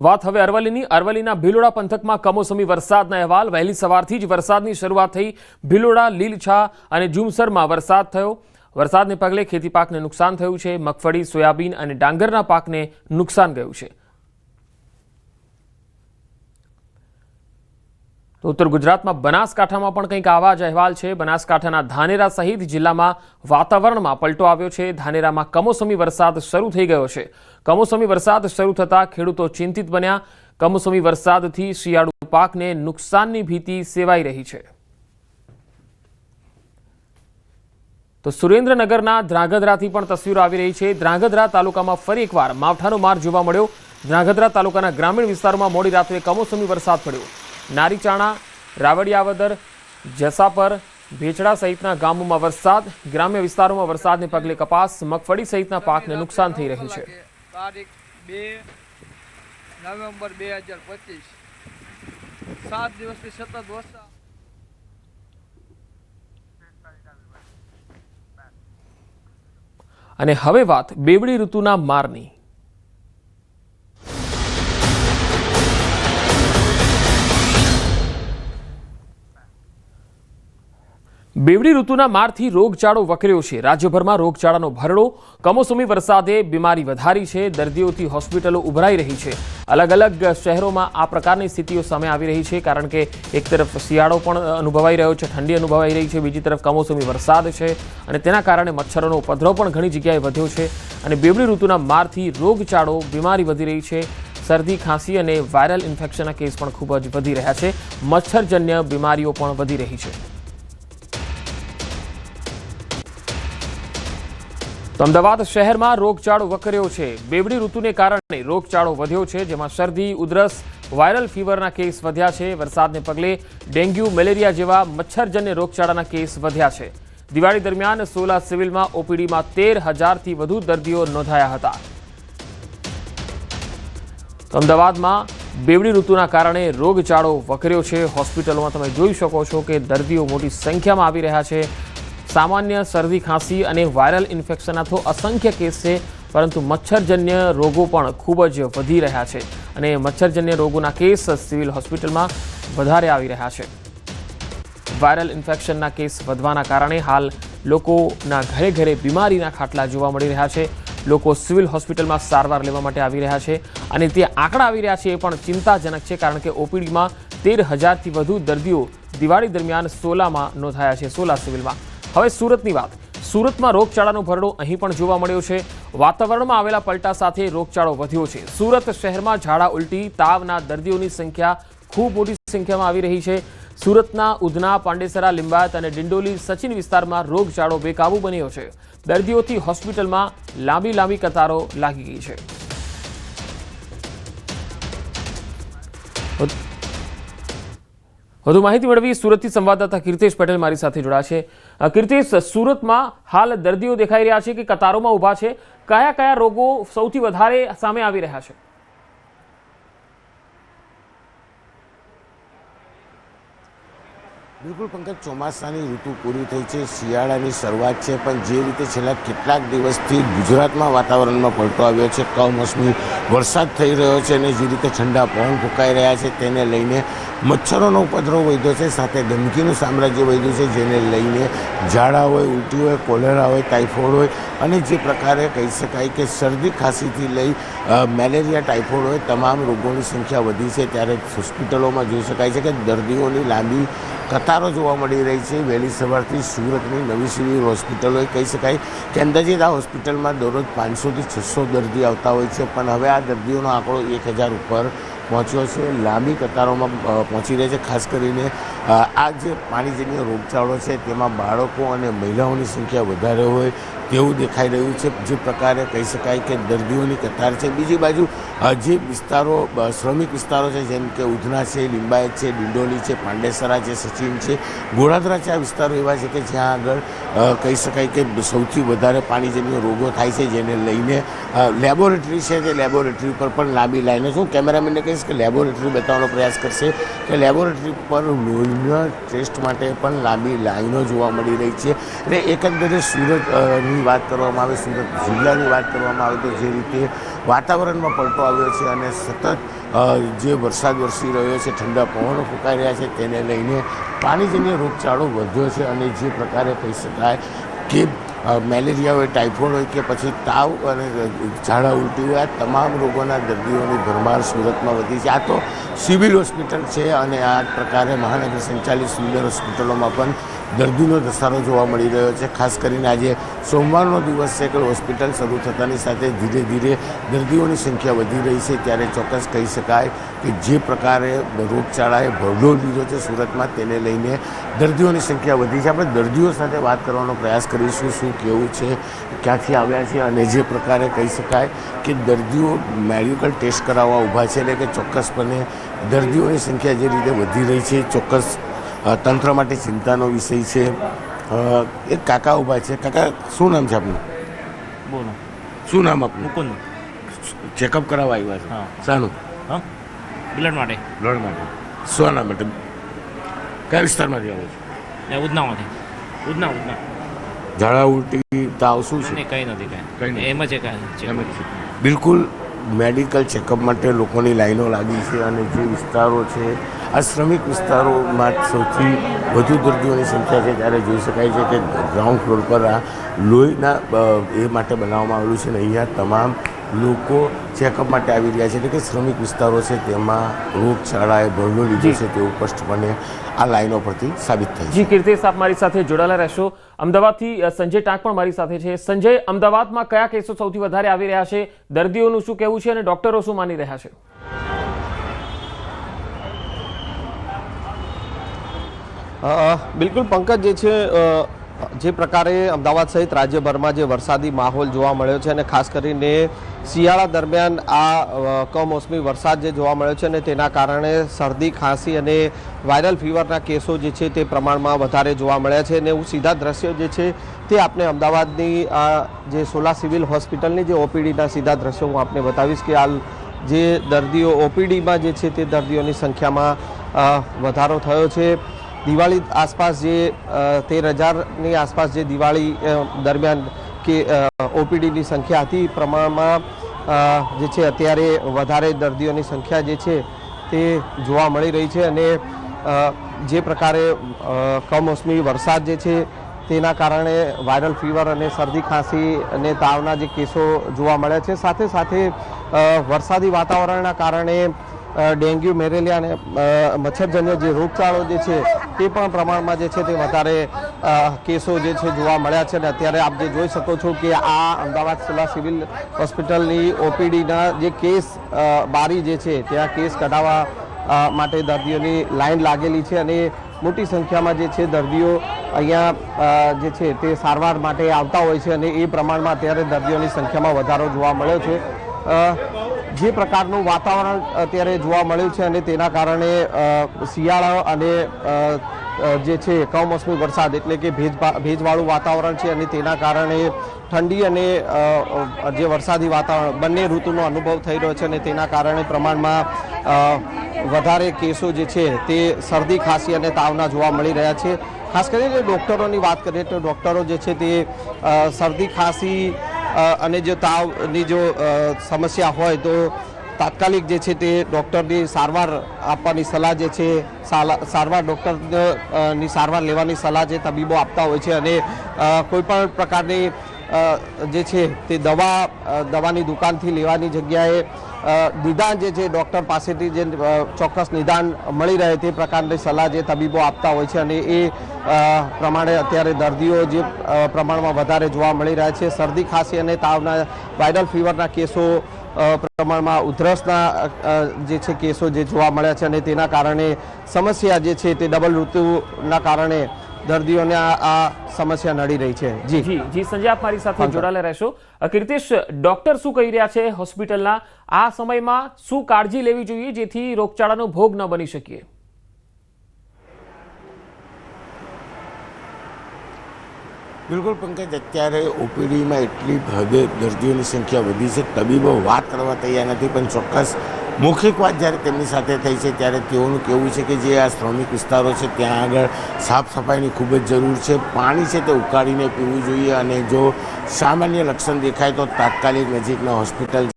વાત હવે અરવલ્લીની. અરવલ્લીના ભીલોડા પંથકમાં કમોસમી વરસાદના અહેવાલ. વહેલી સવારથી જ વરસાદની શરૂઆત થઈ. ભીલોડા, લીલછા અને જુમસરમાં વરસાદ થયો. વરસાદને પગલે ખેતી પાકને નુકસાન થયું છે. મગફળી, સોયાબીન અને ડાંગરના પાકને નુકસાન ગયું છે. તો ઉત્તર ગુજરાતમાં બનાસકાંઠામાં પણ કંઈક આવા જ અહેવાલ છે. બનાસકાંઠાના ધાનેરા સહિત જિલ્લામાં વાતાવરણમાં પલટો આવ્યો છે. ધાનેરામાં કમોસમી વરસાદ શરૂ થઈ ગયો છે. કમોસમી વરસાદ શરૂ થતાં ખેડૂતો ચિંતિત બન્યા. કમોસમી વરસાદથી શિયાળુ પાકને નુકસાનની ભીતિ સેવાઈ રહી છે. તો સુરેન્દ્રનગરના ધ્રાંગધ્રાથી પણ તસવીરો આવી રહી છે. ધ્રાંગધ્રા તાલુકામાં ફરી એકવાર માવઠાનો માર જોવા મળ્યો. ધ્રાંગધ્રા તાલુકાના ગ્રામીણ વિસ્તારોમાં મોડી રાત્રે કમોસમી વરસાદ પડ્યો. નારીચાણા રાવડિયાવદર જસાપર ભેચડા સહિતના ગામોમાં વરસાદ ગ્રામ્ય વિસ્તારોમાં વરસાદને પગલે કપાસ મગફળી સહિતના પાકને નુકસાન થઈ રહ્યું છે. તારીખ બે નવેમ્બર બે હજાર પચીસ. સાત દિવસથી સતત વરસાદ. અને હવે વાત બેવડી ઋતુના મારની. બેવડી ઋતુના મારથી રોગચાળો વકર્યો છે. રાજ્યભરમાં રોગચાળાનો ભરડો, કમોસમી વરસાદે બીમારી વધારી છે. દર્દીઓથી હોસ્પિટલો ઉભરાઈ રહી છે. અલગ અલગ શહેરોમાં આ પ્રકારની સ્થિતિઓ સામે આવી રહી છે, કારણ કે એક તરફ શિયાળો પણ અનુભવાઈ રહ્યો છે, ઠંડી અનુભવાઈ રહી છે, બીજી તરફ કમોસમી વરસાદ છે અને તેના કારણે મચ્છરોનો ઉપદ્રવ પણ ઘણી જગ્યાએ વધ્યો છે અને બેવડી ઋતુના મારથી રોગચાળો, બીમારી વધી રહી છે. શરદી, ખાંસી અને વાયરલ ઇન્ફેક્શનના કેસ પણ ખૂબ જ વધી રહ્યા છે. મચ્છરજન્ય બીમારીઓ પણ વધી રહી છે. અમદાવાદ શહેરમાં રોગચાળો વકર્યો છે. બેવડી ઋતુને કારણે રોગચાળો વધ્યો છે, જેમાં શરદી, ઉધરસ, વાયરલ ફીવરના કેસ વધ્યા છે. વરસાદને પગલે ડેન્ગ્યુ, મેલેરિયા જેવા મચ્છરજન્ય રોગચાળાના કેસ વધ્યા છે. દિવાળી દરમિયાન સોલા સિવિલમાં ઓપીડીમાં તેર હજારથી વધુ દર્દીઓ નોંધાયા હતા. અમદાવાદમાં બેવડી ઋતુના કારણે રોગચાળો વકર્યો છે. હોસ્પિટલોમાં તમે જોઈ શકો છો કે દર્દીઓ મોટી સંખ્યામાં આવી રહ્યા છે. સામાન્ય શરદી, ખાંસી અને વાયરલ ઇન્ફેક્શનના તો અસંખ્ય કેસ છે, પરંતુ મચ્છરજન્ય રોગો પણ ખૂબ જ વધી રહ્યા છે અને મચ્છરજન્ય રોગોના કેસ સિવિલ હોસ્પિટલમાં વધારે આવી રહ્યા છે. વાયરલ ઇન્ફેક્શનના કેસ વધવાના કારણે હાલ લોકોના ઘરે ઘરે બીમારીના ખાટલા જોવા મળી રહ્યા છે. લોકો સિવિલ હોસ્પિટલમાં સારવાર લેવા માટે આવી રહ્યા છે અને તે આંકડા આવી રહ્યા છે એ પણ ચિંતાજનક છે, કારણ કે ઓપીડીમાં તેર હજારથી વધુ દર્દીઓ દિવાળી દરમિયાન સોલામાં નોંધાયા છે, સોલા સિવિલમાં. હવે સુરતની વાત. સુરતમાં રોગચાળાનો ભરડો અહીં પણ જોવા મળ્યો છે. વાતાવરણમાં આવેલા પલટા સાથે રોગચાળો વધ્યો છે. સુરત શહેરમાં ઝાડા ઉલટી, તાવના દર્દીઓની સંખ્યા ખૂબ મોટી સંખ્યામાં આવી રહી છે. સુરતના ઉધના, પાંડેસરા, લિંબાયત અને ડિંડોલી સચિન વિસ્તારમાં રોગચાળો બેકાબુ બન્યો છે. દર્દીઓથી હોસ્પિટલમાં લાંબી લાંબી કતારો લાગી ગઈ છે. વધુ માહિતી મેળવી સુરતથી સંવાદદાતા કીર્તેશ પટેલ મારી સાથે જોડાશે કીર્તેશ સુરતમાં હાલ દર્દીઓ દેખાઈ રહ્યા છે કે કતારોમાં ઊભા છે. કયા કયા રોગો સૌથી વધારે સામે આવી રહ્યા છે? બિલકુલ પંકજ, ચોમાસાની ઋતુ પૂરી થઈ છે, શિયાળાની શરૂઆત છે, પણ જે રીતે છેલ્લા કેટલાક દિવસથી ગુજરાતમાં વાતાવરણમાં પલટો આવ્યો છે, કમોસમી વરસાદ થઈ રહ્યો છે અને જે રીતે ઠંડા પવન ફૂંકાઈ રહ્યા છે, તેને લઈને મચ્છરોનો ઉપદ્રવ વધ્યો છે, સાથે ગંદકીનું સામ્રાજ્ય વધ્યું છે, જેને લઈને ઝાડા હોય, ઉલટી હોય, કોલેરા હોય, ટાઇફોઇડ હોય અને જે પ્રકારે કહી શકાય કે શરદી ખાંસીથી લઈ મેલેરિયા, ટાઇફોઇડ હોય, તમામ રોગોની સંખ્યા વધી છે, ત્યારે હોસ્પિટલોમાં જોઈ શકાય છે કે દર્દીઓની લાંબી કતારો જોવા મળી રહી છે. વહેલી સવારથી સુરતની નવી સિવિલ હોસ્પિટલોએ કહી શકાય કે અંદાજિત આ હોસ્પિટલમાં દરરોજ પાંચસોથી છસો દર્દી આવતા હોય છે, પણ હવે આ દર્દીઓનો આંકડો એક હજાર ઉપર પહોંચ્યો છે. લાંબી કતારોમાં પહોંચી રહે છે. ખાસ કરીને આ જે પાણીજન્ય રોગચાળો છે, તેમાં બાળકો અને મહિલાઓની સંખ્યા વધારે હોય તેવું દેખાઈ રહ્યું છે, જે પ્રકારે કહી શકાય કે દર્દીઓની કતાર છે. બીજી બાજુ જે વિસ્તારો શ્રમિક વિસ્તારો છે, જેમ કે ઉધના છે, લિંબાયત છે, ડિંડોલી છે, પાંડેસરા છે, સચિન છે, ગોળાદરા છે, આ વિસ્તારો એવા છે કે જ્યાં આગળ કહી શકાય કે સૌથી વધારે પાણીજન્ય રોગો થાય છે, જેને લઈને લેબોરેટરી છે તે લેબોરેટરી પર પણ લાંબી લાઈનો છે. કેમેરામેનને કહીશ કે લેબોરેટરી બતાવવાનો પ્રયાસ કરશે કે લેબોરેટરી પર લોહીના ટેસ્ટ માટે પણ લાંબી લાઈનો જોવા મળી રહી છે. અને એકંદરે સુરત અ, વાત કરવામાં આવે સુરત જિલ્લાની વાત કરવામાં આવે તો જે રીતે વાતાવરણમાં પલટો આવ્યો છે અને સતત જે વરસાદ વરસી રહ્યો છે ઠંડા પવનો ફૂંકાઈ રહ્યા છે તેને લઈને પાણીજન્ય રોગચાળો વધ્યો છે અને જે પ્રકારે કહી શકાય કે મેલેરિયા હોય ટાઇફોઇડ હોય કે પછી તાવ અને ઝાડા ઉલટી હોય આ તમામ રોગોના દર્દીઓની ભરમાર સુરતમાં વધી છે. આ તો સિવિલ હોસ્પિટલ છે અને આ પ્રકારે મહાનગર સંચાલિત સિવિલ હોસ્પિટલોમાં પણ દર્દીનો ધસારો જોવા મળી રહ્યો છે. ખાસ કરીને આજે સોમવારનો દિવસ છે કે હોસ્પિટલ શરૂ થતાની સાથે ધીરે ધીરે દર્દીઓની સંખ્યા વધી રહી છે. ત્યારે ચોક્કસ કહી શકાય કે જે પ્રકારે રોગચાળાએ ભરડો લીધો છે સુરતમાં તેને લઈને દર્દીઓની સંખ્યા વધી છે. આપણે દર્દીઓ સાથે વાત કરવાનો પ્રયાસ કરીશું. શું કેવું છે? ક્યાંથી આવ્યા છે? અને જે પ્રકારે કહી શકાય કે દર્દીઓ મેડિકલ ટેસ્ટ કરાવવા ઊભા છે એટલે કે ચોક્કસપણે દર્દીઓની સંખ્યા જે રીતે વધી રહી છે ચોક્કસ તંત્ર માટે ચિંતાનો વિષય છે. એક કાકા ઊભા છે. કાકા શું નામ છે આપનું? બોલો. શું નામ આપનું? મુકુંદ. ચેકઅપ કરાવવા આવ્યા છે. શાનું? હા? બ્લડ માટે. બ્લડ માટે. શાના માટે. કયા વિસ્તારમાંથી આવો છો? ઉધનામાંથી. ઉધના ઉધના. ઝાડા ઉલટી તાવ શું છે? કંઈ નથી કંઈ. એમ જ છે કાંઈ એમ જ છે. બિલકુલ મેડિકલ ચેકઅપ માટે લોકોની લાઈનો લાગી છે અને જે વિસ્તારો છે આ શ્રમિક વિસ્તારોમાં સૌથી વધુ દર્દીઓની સંખ્યા છે ત્યારે જોઈ શકાય છે કે ગ્રાઉન્ડ ફ્લોર પર આ લોહીના એ માટે બનાવવામાં આવેલું છે અને અહીંયા તમામ લોકો ચેકઅપ માટે આવી રહ્યા છે. એટલે કે શ્રમિક વિસ્તારો છે તેમાં રોગચાળાએ ભરડો લીધો છે તેવું સ્પષ્ટપણે આ લાઈનો પરથી સાબિત થાય છે. જી કીર્તિશ આપ મારી સાથે જોડાયેલા રહેશો. અમદાવાદથી સંજય ટાંક પણ મારી સાથે છે. સંજય અમદાવાદમાં કયા કેસો સૌથી વધારે આવી રહ્યા છે? દર્દીઓનું શું કહેવું છે અને ડોક્ટરો શું માની રહ્યા છે? બિલકુલ પંકજ, જે છે જે પ્રકારે અમદાવાદ સહિત રાજ્યભરમાં જે વરસાદી માહોલ જોવા મળ્યો છે અને ખાસ કરીને શિયાળા દરમિયાન આ કમોસમી વરસાદ જે જોવા મળ્યો છે અને તેના કારણે શરદી, ખાંસી અને વાયરલ ફીવરના કેસો જે છે તે પ્રમાણમાં વધારે જોવા મળ્યા છે અને હું સીધા દ્રશ્યો જે છે તે આપણે અમદાવાદની આ જે સોલા સિવિલ હોસ્પિટલની જે ઓપીડીના સીધા દ્રશ્યો હું આપને બતાવીશ કે હાલ જે દર્દીઓ ઓપીડીમાં જે છે તે દર્દીઓની સંખ્યામાં વધારો થયો છે. દિવાળી આસપાસ જે તેર હજારની આસપાસ જે દિવાળી દરમિયાન કે ઓપીડીની સંખ્યા હતી, પ્રમાણમાં જે છે અત્યારે વધારે દર્દીઓની સંખ્યા જે છે તે જોવા મળી રહી છે અને જે પ્રકારે કમોસમી વરસાદ જે છે તેના કારણે વાયરલ ફીવર અને શરદી ખાંસી અને તાવના જે કેસો જોવા મળ્યા છે. સાથે સાથે વરસાદી વાતાવરણના કારણે ડેન્ગ્યુ, મેલેરિયા અને મચ્છરજન્ય જે રોગચાળો જે છે, તે પણ પ્રમાણમાં જે છે તે વધારે કેસો જે છે જોવા મળ્યા છે. અને અત્યારે આપ જે જોઈ શકો છો કે આ અમદાવાદ સિલા સિવિલ હોસ્પિટલની ઓપીડીના જે કેસ બારી જે છે, ત્યાં કેસ કઢાવવા માટે દર્દીઓની લાઈન લાગેલી છે અને મોટી સંખ્યામાં જે છે દર્દીઓ અહીંયા જે છે તે સારવાર માટે આવતા હોય છે અને એ પ્રમાણમાં અત્યારે દર્દીઓની સંખ્યામાં વધારો જોવા મળ્યો છે. જે પ્રકારનું વાતાવરણ અત્યારે જોવા મળ્યું છે અને તેના કારણે શિયાળા અને જે છે, કમોસમી વરસાદ એટલે કે ભેજ ભેજવાળું વાતાવરણ છે અને તેના કારણે ઠંડી અને જે વરસાદી વાતાવરણ, બંને ઋતુનો અનુભવ થઈ રહ્યો છે અને તેના કારણે પ્રમાણમાં વધારે કેસો જે છે તે શરદી, ખાંસી અને તાવના જોવા મળી રહ્યા છે. ખાસ કરીને ડૉક્ટરોની વાત કરીએ તો ડૉક્ટરો જે છે તે શરદી, ખાંસી અને જો તાવની જો સમસ્યા હોય તો તાત્કાલિક જે છે તે ડૉક્ટરની સારવાર આપવાની સલાહ જે છે સારવાર ડૉક્ટરની સારવાર લેવાની સલાહ જે તબીબો આપતા હોય છે અને કોઈપણ પ્રકારની જે છે તે દવા દવાની દુકાનથી લેવાની જગ્યાએ નિદાન જે છે ડૉક્ટર પાસેથી જે ચોક્કસ નિદાન મળી રહે તે પ્રકારની સલાહ જે તબીબો આપતા હોય છે અને એ પ્રમાણે અત્યારે દર્દીઓ જે પ્રમાણમાં વધારે જોવા મળી રહ્યા છે. શરદી ખાંસી અને તાવના, વાયરલ ફીવરના કેસો પ્રમાણમાં ઉધરસના જે છે કેસો જે જોવા મળ્યા છે અને તેના કારણે સમસ્યા જે છે તે ડબલ ઋતુના કારણે દર્દીઓને આ સમસ્યા નડી રહી છે. જી. જી જી સંજય આપ મારી સાથે. જોડાયેલા રહેશો. કીર્તિશ ડોક્ટર શું કહી રહ્યા છે હોસ્પિટલના? આ સમયમાં શું કાળજી લેવી જોઈએ જેથી રોગચાળાનો ભોગ ન બની શકીએ? બિલકુલ પંકજ અત્યારે ઓપીડીમાં એટલી હદે દર્દીઓની સંખ્યા વધી છે. તબીબો વાત કરવા તૈયાર નથી પણ ચોક્કસ મૌખિક વાત જ્યારે તેમની સાથે થઈ છે, ત્યારે તેઓનું કહેવું છે કે જે આ શ્રમિક વિસ્તારો છે, ત્યાં આગળ સાફ સફાઈની ખૂબ જ જરૂર છે. પાણી છે તે ઉકાળીને પીવું જોઈએ અને જો સામાન્ય લક્ષણ દેખાય તો તાત્કાલિક નજીકના હોસ્પિટલ